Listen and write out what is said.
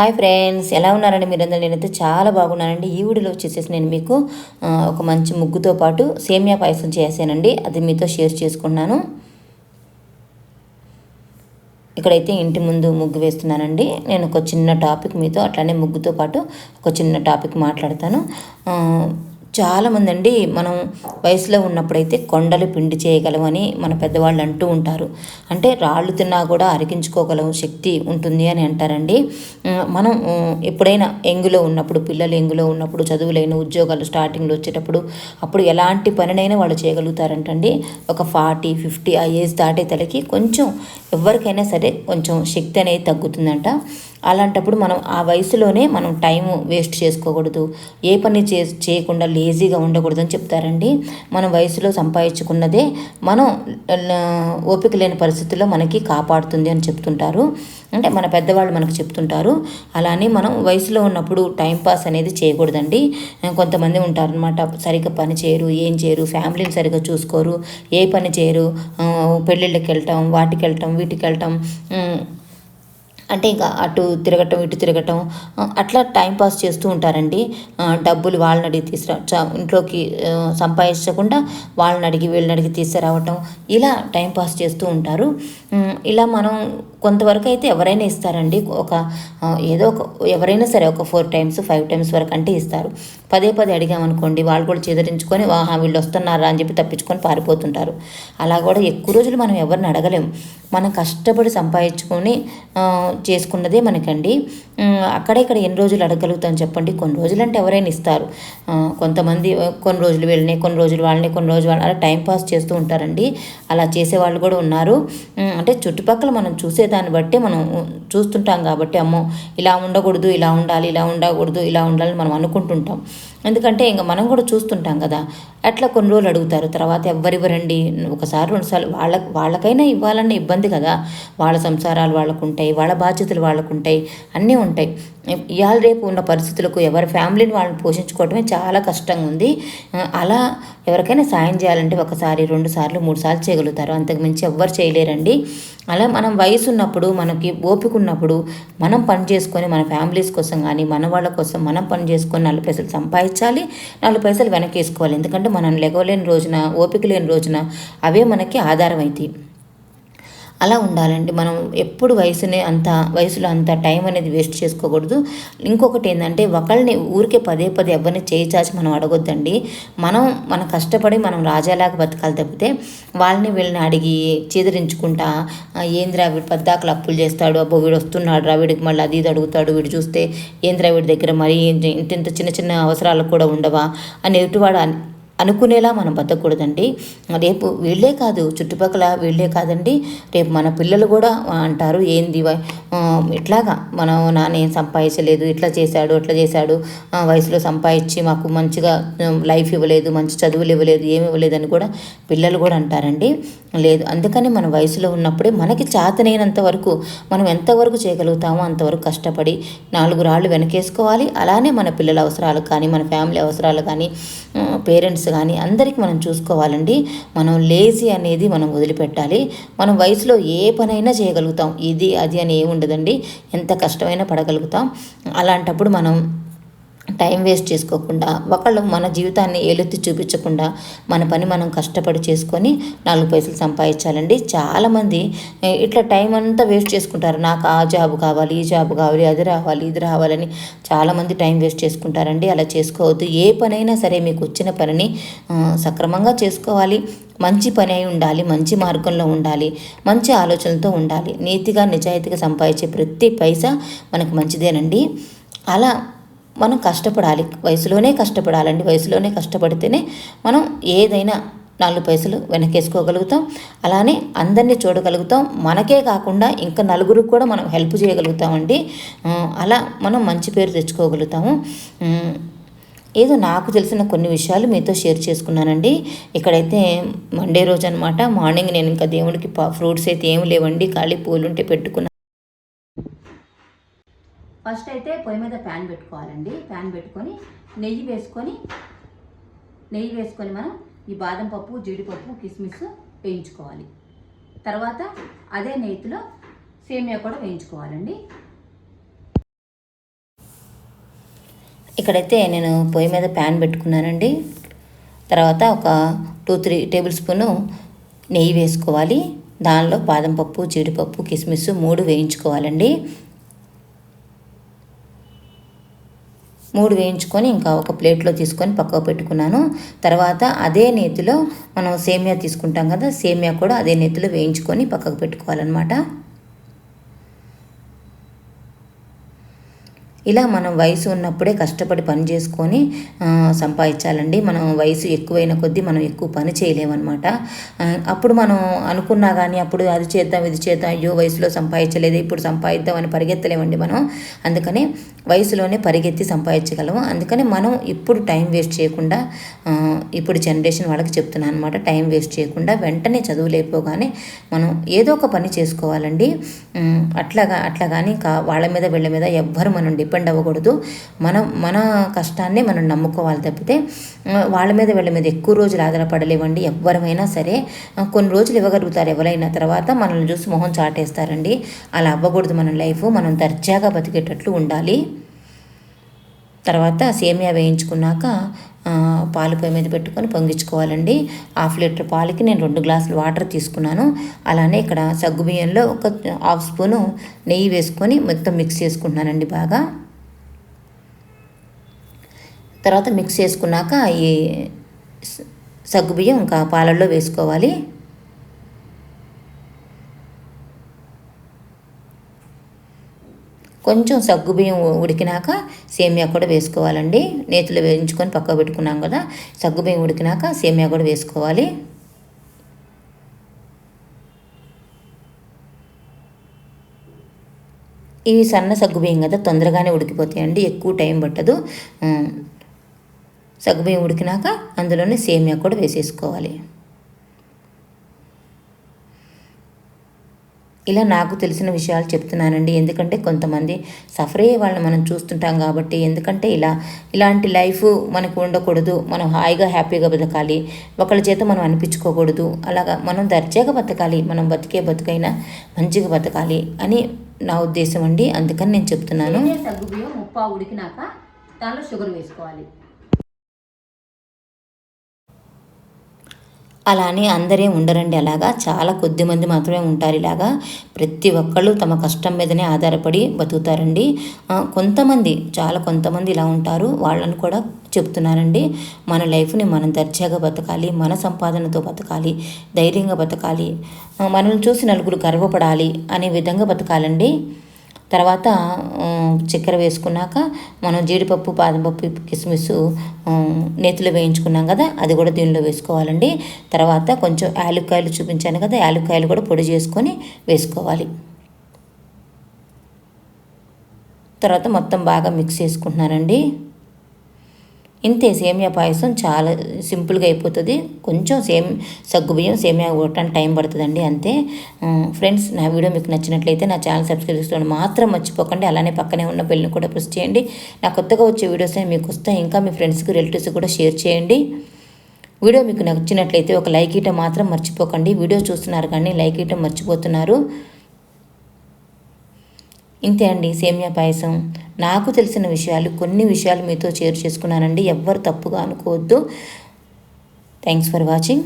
Hi friends ఎలా ఉన్నారండి మీరందరూ? నేనైతే చాలా బాగున్నానండి. ఈ వీడియోలో వచ్చేసేసి నేను మీకు ఒక మంచి ముగ్గుతో పాటు సేమియా పాయసం చేశానండి. అది మీతో షేర్ చేసుకున్నాను ఇక్కడైతే ఇంటి ముందు ముగ్గు వేస్తున్నానండి. నేను ఒక చిన్న టాపిక్ మీతో అట్లానే ముగ్గుతో పాటు ఒక చిన్న టాపిక్ మాట్లాడతాను. చాలామంది అండి మనం వయసులో ఉన్నప్పుడైతే కొండలు పిండి చేయగలమని మన పెద్దవాళ్ళు అంటూ ఉంటారు. అంటే రాళ్ళు తిన్నా కూడా అరిగించుకోగలం శక్తి ఉంటుంది అని అంటారండి. మనం ఎప్పుడైనా ఎంగులో ఉన్నప్పుడు పిల్లలు ఎంగులో ఉన్నప్పుడు చదువులైన ఉద్యోగాలు స్టార్టింగ్లో వచ్చేటప్పుడు అప్పుడు ఎలాంటి పనినైనా వాళ్ళు చేయగలుగుతారంటండి. ఒక ఫార్టీ ఫిఫ్టీ ఆ ఏజ్ దాటే తలకి కొంచెం ఎవరికైనా సరే కొంచెం శక్తి అనేది తగ్గుతుందంట. అలాంటప్పుడు మనం ఆ వయసులోనే మనం టైం వేస్ట్ చేసుకోకూడదు. ఏ పని చే చేయకుండా లేజీగా ఉండకూడదు అని చెప్తారండి. మన వయసులో సంపాదించుకున్నదే మనం ఓపిక లేని పరిస్థితుల్లో మనకి కాపాడుతుంది అని చెప్తుంటారు. అంటే మన పెద్దవాళ్ళు మనకు చెప్తుంటారు. అలానే మనం వయసులో ఉన్నప్పుడు టైంపాస్ అనేది చేయకూడదండి. కొంతమంది ఉంటారనమాట సరిగ్గా పని చేయరు ఏం చేయరు ఫ్యామిలీని సరిగ్గా చూసుకోరు ఏ పని చేయరు పెళ్ళిళ్ళకి వెళ్ళటం వాటికి వెళ్ళటం వీటికి వెళ్ళటం అంటే ఇంకా అటు తిరగటం ఇటు తిరగటం అట్లా టైం పాస్ చేస్తూ ఉంటారండి. డబ్బులు వాళ్ళని అడిగి తీసుకురా ఇంట్లోకి సంపాదించకుండా వాళ్ళని అడిగి వీళ్ళని అడిగి తీసుకురావటం ఇలా టైం పాస్ చేస్తూ ఉంటారు. ఇలా మనం కొంతవరకు అయితే ఎవరైనా ఇస్తారండి. ఒక ఏదో ఒక ఎవరైనా సరే ఒక ఫోర్ టైమ్స్ ఫైవ్ టైమ్స్ వరకు అంటే ఇస్తారు. పదే పదే అడిగామనుకోండి వాళ్ళు కూడా చేదరించుకొని వాహా వీళ్ళు వస్తున్నారా? అని చెప్పి తప్పించుకొని పారిపోతుంటారు. అలా కూడా ఎక్కువ రోజులు మనం ఎవరిని అడగలేం. మనం కష్టపడి సంపాదించుకొని చేసుకున్నదే మనకండి. అక్కడ ఇక్కడ ఎన్ని రోజులు అడగలుగుతాం చెప్పండి. కొన్ని రోజులు అంటే ఎవరైనా ఇస్తారు. కొంతమంది కొన్ని రోజులు వీళ్ళని కొన్ని రోజులు వాళ్ళని కొన్ని రోజులు వాళ్ళని అలా టైం పాస్ చేస్తూ ఉంటారండి. అలా చేసేవాళ్ళు కూడా ఉన్నారు. అంటే చుట్టుపక్కల మనం చూసే దాన్ని బట్టి మనం చూస్తుంటాం కాబట్టి అమ్మో ఇలా ఉండకూడదు ఇలా ఉండాలి ఇలా ఉండకూడదు ఇలా ఉండాలని మనం అనుకుంటుంటాం. ఎందుకంటే ఇంకా మనం కూడా చూస్తుంటాం కదా. అట్లా కొన్ని రోజులు అడుగుతారు తర్వాత ఎవ్వరివ్వరండి ఒకసారి రెండుసార్లు వాళ్ళ వాళ్ళకైనా ఇవ్వాలన్న ఇబ్బంది కదా. వాళ్ళ సంసారాలు వాళ్ళకు ఉంటాయి వాళ్ళ బాధ్యతలు వాళ్ళకు ఉంటాయి అన్నీ ఉంటాయి. ఇవాళ రేపు ఉన్న పరిస్థితులకు ఎవరి ఫ్యామిలీని వాళ్ళని పోషించుకోవడమే చాలా కష్టంగా ఉంది అలా ఎవరికైనా సాయం చేయాలంటే ఒకసారి రెండు సార్లు మూడు సార్లు చేయగలుగుతారు. అంతకుమించి ఎవ్వరు చేయలేరండి. అలా మనం వయసు ఉన్నప్పుడు మనకి ఓపిక ఉన్నప్పుడు మనం పని చేసుకొని మన ఫ్యామిలీస్ కోసం కానీ మన వాళ్ళ కోసం మనం పని చేసుకొని నలభై పైసలు సంపాదించాలి నాలుగు పైసలు వెనక్కి వేసుకోవాలి ఎందుకంటే మనం లెగవలేని రోజున ఓపిక లేని రోజున అవే మనకి ఆధారం అవుతాయి అలా ఉండాలండి. మనం ఎప్పుడు వయసునే అంత వయసులో అంత టైం అనేది వేస్ట్ చేసుకోకూడదు. ఇంకొకటి ఏంటంటే ఒకళ్ళని ఊరికే పదే పదే ఎవరిని చేయి చాచి మనం అడగొద్దండి. మనం మన కష్టపడి మనం రాజాలాగా బతకాలి తప్పితే వాళ్ళని వీళ్ళని అడిగి చేదరించుకుంటా ఏంద్రా వీడు పద్దాకలు అప్పులు చేస్తాడు అబ్బో వీడు వస్తున్నాడు రా వీడికి మళ్ళీ అది ఇది అడుగుతాడు వీడు చూస్తే ఏంద్రా వీడి దగ్గర మరి ఇంత ఇంత చిన్న చిన్న అవసరాలు కూడా ఉండవా? అని ఎదుటివాడు అనుకునేలా మనం బతకూడదండి. రేపు వీళ్ళే కాదు చుట్టుపక్కల వీళ్ళే కాదండి. రేపు మన పిల్లలు కూడా అంటారు ఏంది ఇట్లాగా మనం నానే సంపాదించలేదు ఇట్లా చేశాడు అట్లా చేశాడు వయసులో సంపాదించి మాకు మంచిగా లైఫ్ ఇవ్వలేదు మంచి చదువులు ఇవ్వలేదు ఏమి ఇవ్వలేదు అని కూడా పిల్లలు కూడా అంటారండి. లేదు అందుకని మన వయసులో ఉన్నప్పుడే మనకి చేతనైనంత వరకు మనం ఎంతవరకు చేయగలుగుతామో అంతవరకు కష్టపడి నాలుగు రాళ్ళు వెనకేసుకోవాలి. అలానే మన పిల్లల అవసరాలు కానీ మన ఫ్యామిలీ అవసరాలు కానీ పేరెంట్స్ కానీ అందరికీ మనం చూసుకోవాలండి. మనం లేజీ అనేది మనం వదిలిపెట్టాలి. మనం వయసులో ఏ పనైనా చేయగలుగుతాం. ఇది అది అని ఏముండదండి. ఎంత కష్టమైనా పడగలుగుతాం. అలాంటప్పుడు మనం టైం వేస్ట్ చేసుకోకుండా ఒకళ్ళు మన జీవితాన్ని ఏలెత్తి చూపించకుండా మన పని మనం కష్టపడి చేసుకొని నాలుగు పైసలు సంపాదించాలండి. చాలామంది ఇట్లా టైం అంతా వేస్ట్ చేసుకుంటారు. నాకు ఆ జాబ్ కావాలి ఈ జాబ్ కావాలి అది రావాలి ఇది రావాలని చాలామంది టైం వేస్ట్ చేసుకుంటారండి. అలా చేసుకోవద్దు. ఏ పనైనా సరే మీకు వచ్చిన పనిని సక్రమంగా చేసుకోవాలి. మంచి పని అయి ఉండాలి మంచి మార్గంలో ఉండాలి మంచి ఆలోచనలతో ఉండాలి. నీతిగా నిజాయితీగా సంపాదించే ప్రతి పైసా మనకు మంచిదేనండి. అలా మనం కష్టపడాలి. వయసులోనే కష్టపడాలండి. వయసులోనే కష్టపడితేనే మనం ఏదైనా నాలుగు పైసలు వెనకేసుకోగలుగుతాం. అలానే అందరినీ చూడగలుగుతాం. మనకే కాకుండా ఇంకా నలుగురికి కూడా మనం హెల్ప్ చేయగలుగుతామండి. అలా మనం మంచి పేరు తెచ్చుకోగలుగుతాము. ఏదో నాకు తెలిసిన కొన్ని విషయాలు మీతో షేర్ చేసుకున్నానండి. ఇక్కడైతే మండే రోజు అనమాట మార్నింగ్ నేను ఇంకా దేవుడికి ఫ్రూట్స్ అయితే ఏం లేవండి. ఖాళీ పూలు ఉంటే పెట్టుకున్నాను ఫస్ట్ అయితే పొయ్యి మీద ప్యాన్ పెట్టుకోవాలండి. ప్యాన్ పెట్టుకొని నెయ్యి వేసుకొని నెయ్యి వేసుకొని మనం ఈ బాదం పప్పు జీడిపప్పు కిస్మిస్ వేయించుకోవాలి. తర్వాత అదే నెయ్యిలో సేమియా కూడా వేయించుకోవాలండి. ఇక్కడైతే నేను పొయ్యి మీద ప్యాన్ పెట్టుకున్నానండి. తర్వాత ఒక టూ త్రీ టేబుల్ స్పూను నెయ్యి వేసుకోవాలి. దానిలో బాదం పప్పు జీడిపప్పు కిస్మిస్ మూడు వేయించుకోవాలండి. మూడు వేయించుకొని ఇంకా ఒక ప్లేట్లో తీసుకొని పక్కకు పెట్టుకున్నాను. తర్వాత అదే నేతిలో మనం సేమియా తీసుకుంటాం కదా సేమియా కూడా అదే నేతిలో వేయించుకొని పక్కకు పెట్టుకోవాలన్నమాట. ఇలా మనం వయసు ఉన్నప్పుడే కష్టపడి పని చేసుకొని సంపాదించాలండి. మనం వయసు ఎక్కువైన కొద్దీ మనం ఎక్కువ పని చేయలేమన్నమాట. అప్పుడు మనం అనుకున్నా కానీ అప్పుడు అది చేద్దాం ఇది చేద్దాం అయ్యో వయసులో సంపాదించలేదు ఇప్పుడు సంపాదిద్దాం అని పరిగెత్తలేమండి మనం. అందుకని వయసులోనే పరిగెత్తి సంపాదించగలము. అందుకని మనం ఇప్పుడు టైం వేస్ట్ చేయకుండా ఇప్పుడు జనరేషన్ వాళ్ళకి చెప్తున్నాను అనమాట టైం వేస్ట్ చేయకుండా వెంటనే చదువు లేకపోగానే మనం ఏదో ఒక పని చేసుకోవాలండి. అట్లాగా అట్లా కానీ కా వాళ్ళ మీద వీళ్ళ మీద ఎవ్వరు మనం డిపెండ్ అవ్వకూడదు. మనం మన కష్టాన్ని మనం నమ్ముకోవాలి తప్పితే వాళ్ళ మీద వీళ్ళ మీద ఎక్కువ రోజులు ఆధారపడలేవండి. ఎవ్వరమైనా సరే కొన్ని రోజులు ఇవ్వగలుగుతారు ఎవరైనా. తర్వాత మనల్ని చూసి మొహం చాటేస్తారండి. అలా అవ్వకూడదు మన లైఫ్. మనం దర్జాగా బతికేటట్లు ఉండాలి. తర్వాత సేమియా వేయించుకున్నాక పాలు పొయ్యి మీద పెట్టుకొని పొంగించుకోవాలండి. హాఫ్ లీటర్ పాలకి నేను రెండు గ్లాసులు వాటర్ తీసుకున్నాను. అలానే ఇక్కడ సగ్గుబియ్యంలో ఒక హాఫ్ స్పూను నెయ్యి వేసుకొని మొత్తం మిక్స్ చేసుకుంటున్నానండి బాగా. తర్వాత మిక్స్ చేసుకున్నాక ఈ సగ్గుబియ్యం ఇంకా పాలల్లో వేసుకోవాలి. కొంచెం సగ్గుబియ్యం ఉడికినాక సేమియా కూడా వేసుకోవాలండి. నేతిలో వేయించుకొని పక్క పెట్టుకున్నాం కదా సగ్గుబియ్యం ఉడికినాక సేమియా కూడా వేసుకోవాలి. ఇవి సన్న సగ్గుబియ్యం కదా తొందరగానే ఉడికిపోతాయండి ఎక్కువ టైం పట్టదు. సగ్గుబియ్యం ఉడికినాక అందులోనే సేమియా కూడా వేసేసుకోవాలి. ఇలా నాకు తెలిసిన విషయాలు చెప్తున్నానండి. ఎందుకంటే కొంతమంది సఫర్ అయ్యే వాళ్ళని మనం చూస్తుంటాం కాబట్టి ఎందుకంటే ఇలా ఇలాంటి లైఫ్ మనకు ఉండకూడదు. మనం హాయిగా హ్యాపీగా బతకాలి. ఒకళ్ళ చేత మనం అనిపించుకోకూడదు. అలాగా మనం దర్జాగా బతకాలి. మనం బతికే బతుకైనా మంచిగా బతకాలి అని నా ఉద్దేశం అండి. అందుకని నేను చెప్తున్నాను. ముప్పా ఉడికినాక దానిలో షుగర్ వేసుకోవాలి. అలా అని అందరే ఉండరండి అలాగా. చాలా కొద్ది మంది మాత్రమే ఉంటారు ఇలాగా. ప్రతి ఒక్కళ్ళు తమ కష్టం మీదనే ఆధారపడి బతుకుతారండి. కొంతమంది చాలా కొంతమంది ఇలా ఉంటారు. వాళ్ళని కూడా చెప్తున్నానండి. మన లైఫ్ని మనం దర్జాగా బతకాలి మన సంపాదనతో బతకాలి ధైర్యంగా బతకాలి మనల్ని చూసి నలుగురు గర్వపడాలి అనే విధంగా బతకాలండి. తర్వాత చక్కెర వేసుకున్నాక మనం జీడిపప్పు బాదంపప్పు కిస్మిస్ నేతిలో వేయించుకున్నాం కదా అది కూడా దీనిలో వేసుకోవాలండి. తర్వాత కొంచెం యాలుక్కాయలు చూపించాను కదా యాలుక్కాయలు కూడా పొడి చేసుకొని వేసుకోవాలి. తర్వాత మొత్తం బాగా మిక్స్ చేసుకుంటున్నానండి. ఇంతే సేమియా పాయసం చాలా సింపుల్గా అయిపోతుంది. కొంచెం సేమ్ సగ్గుబియ్యం సేమియా కొట్టడానికి టైం పడుతుందండి అంతే. ఫ్రెండ్స్ నా వీడియో మీకు నచ్చినట్లయితే నా ఛానల్ సబ్స్క్రైబ్ చేసుకోండి. మాత్రం మర్చిపోకండి అలానే పక్కనే ఉన్న బెల్ని కూడా ప్రెస్ చేయండి. నా కొత్తగా వచ్చే వీడియోస్ మీకు వస్తాయి. ఇంకా మీ ఫ్రెండ్స్కి రిలేటివ్స్ కూడా షేర్ చేయండి. వీడియో మీకు నచ్చినట్లయితే ఒక లైక్ ఇవ్వటం మాత్రం మర్చిపోకండి. వీడియో చూస్తున్నారు కానీ లైక్ ఇవ్వటం మర్చిపోతున్నారు. ఇంతే అండి సేమియా పాయసం. నాకు తెలిసిన విషయాలు కొన్ని విషయాలు మీతో షేర్ చేసుకున్నానండి. ఎవ్వరు తప్పుగా అనుకోవద్దు. Thanks for watching